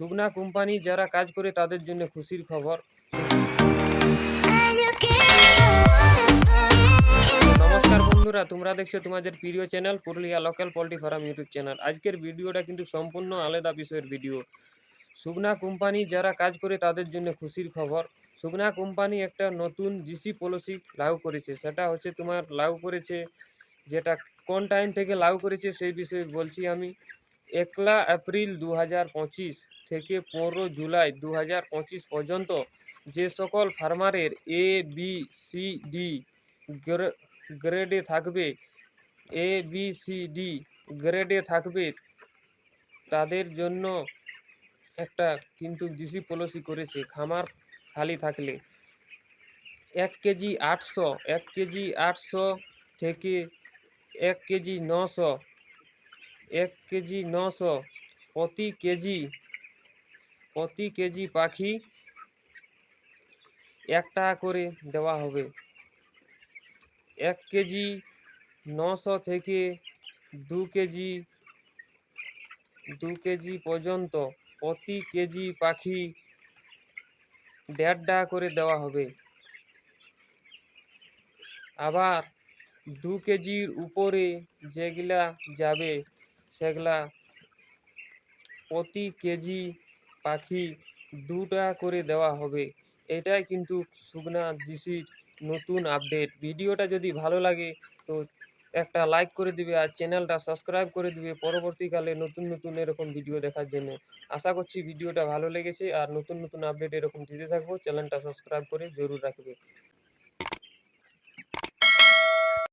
Sugna company যারা কাজ করে তাদের জন্য খুশির খবর। নমস্কার বন্ধুরা, তোমরা দেখছ তোমাদের প্রিয় channel Purulia local poultry farm YouTube channel. আজকের ভিডিওটা কিন্তু সম্পূর্ণ আলাদা বিষয়ের ভিডিও। সুগনা কোম্পানি যারা কাজ করে তাদের জন্য খুশির খবর। সুগনা কোম্পানি একটা নতুন জিসি পলিসি লাগু করেছে, সেটা হচ্ছে তোমার লাগু করেছে, যেটা কোন টাইম থেকে লাগু করেছে সেই বিষয়ে বলছি আমি। একলা এপ্রিল দু হাজার পঁচিশ থেকে পনেরো জুলাই দু হাজার পঁচিশ পর্যন্ত যে সকল ফার্মারের এ বি সি ডি গ্রেডে থাকবে এ বি সি ডি গ্রেডে থাকবে, তাদের জন্য একটা কিন্তু জিসি পলিসি করেছে খামার খালি থাকলে। এক কেজি আটশো, এক কেজি আটশো থেকে এক কেজি নশো এক কেজি নশো, প্রতি কেজি প্রতি কেজি পাখি এক টাকা করে দেওয়া হবে। এক কেজি নশো থেকে দু কেজি দু কেজি পর্যন্ত প্রতি কেজি পাখি দেড় টাকা করে দেওয়া হবে। আবার দু কেজির উপরে যেগুলা যাবে সেগুলা প্রতি কেজি পাখি দু টাকা করে দেওয়া হবে। এটাই কিন্তু সুগনা জিসির নতুন আপডেট। ভিডিওটা যদি ভালো লাগে তো একটা লাইক করে দিবে আর চ্যানেলটা সাবস্ক্রাইব করে দিবে পরবর্তীকালে নতুন নতুন এরকম ভিডিও দেখার জন্য। আশা করছি ভিডিওটা ভালো লেগেছে আর নতুন নতুন আপডেট এরকম দিতে থাকব। চ্যানেলটা সাবস্ক্রাইব করে জরুর রাখবে।